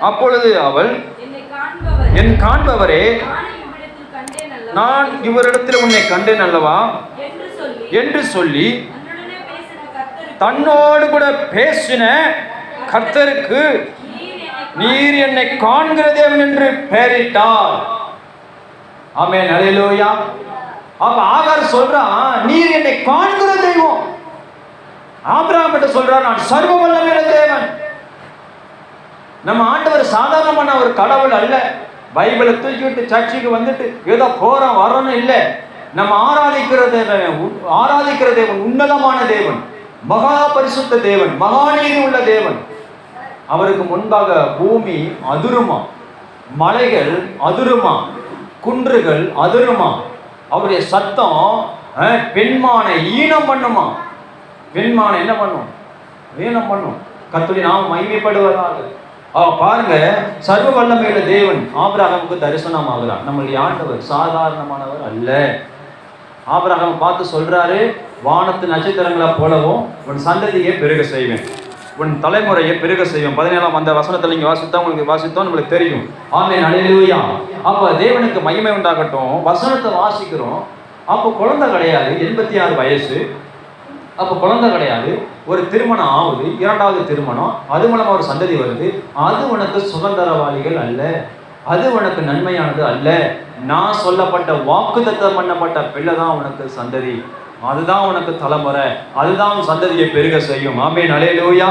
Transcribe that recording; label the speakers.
Speaker 1: அப்பொழுது
Speaker 2: அவள் என் காண்பவரே
Speaker 1: நானே
Speaker 2: இவரிடத்தில் உன்னை கண்டேன் அல்லவா?
Speaker 1: என்று சொல்லி
Speaker 2: தன்னோடு கூட பேசின கர்த்தருக்கு
Speaker 1: நீர் என்னை
Speaker 2: நீர் என்னை காண்கிற தேவன் என்று பெயரிட்டார். ஆமே நலையிலோயா அப்ப ஆகார் சொல்றான் நீர் என்னை காண்கிற தெய்வம். ஆபிரகாம் சொல்றான் நான் சர்வ வல்லமையுள்ள தேவன் நம்ம ஆண்டவர் சாதாரணமான ஒரு கடவுள் அல்ல. பைபிளை தூக்கிவிட்டு சர்ச்சுக்கு வந்துட்டு ஏதோ போறோம் வரோன்னு இல்லை. நம்ம ஆராதிக்கிற தேவன் ஆராதிக்கிற தேவன் உன்னதமான தேவன். மகா பரிசுத்த தேவன் மகாநீதி உள்ள தேவன். அவருக்கு முன்பாக பூமி அதிருமா? மலைகள் அதிருமா? குன்றுகள் அதிருமா? அவருடைய சத்தம் பெண்மானை ஈனம் பண்ணுமா? பெண்மானை என்ன பண்ணும்? ஈனம் பண்ணும். கத்துடைய நாம் மகிமைப்படுவதாக. அவ பாருங்க. சர்வ வல்லமையில தேவன் ஆபிரகாமுக்கு தரிசனம் ஆகிறார் நம்மளுடைய ஆண்டவர் சாதாரணமானவர் அல்ல. ஆபிரகாம் பார்த்து சொல்றாரு வானத்து நட்சத்திரங்களை போலவும் உன் சந்ததியை பெருக செய்வேன். உன் தலைமுறையை பெருக செய்வேன். பதினேழாம் அந்த வசனத்தில் நீங்க வாசித்தா உங்களுக்கு வாசித்தோம் நம்மளுக்கு தெரியும். ஆமென். அலையிலுயா அப்ப தேவனுக்கு மகிமை உண்டாகட்டும். வசனத்தை வாசிக்கிறோம். அப்போ குழந்தை கிடையாது. எண்பத்தி ஆறு வயசு. அப்போ குழந்தை கிடையாது. ஒரு திருமணம் ஆகுது. இரண்டாவது திருமணம். அது மூலமாக ஒரு சந்ததி வருது. அது உனக்கு சுதந்திரவாளிகள் அல்ல. அது உனக்கு நன்மையானது அல்ல. நான் சொல்லப்பட்ட வாக்குத்தத்தம் பண்ணப்பட்ட பிள்ளை தான் உனக்கு சந்ததி. அதுதான் உனக்கு தலைமுறை. அதுதான் சந்ததியை பெருக செய்யும். ஆமே நலையிலோயா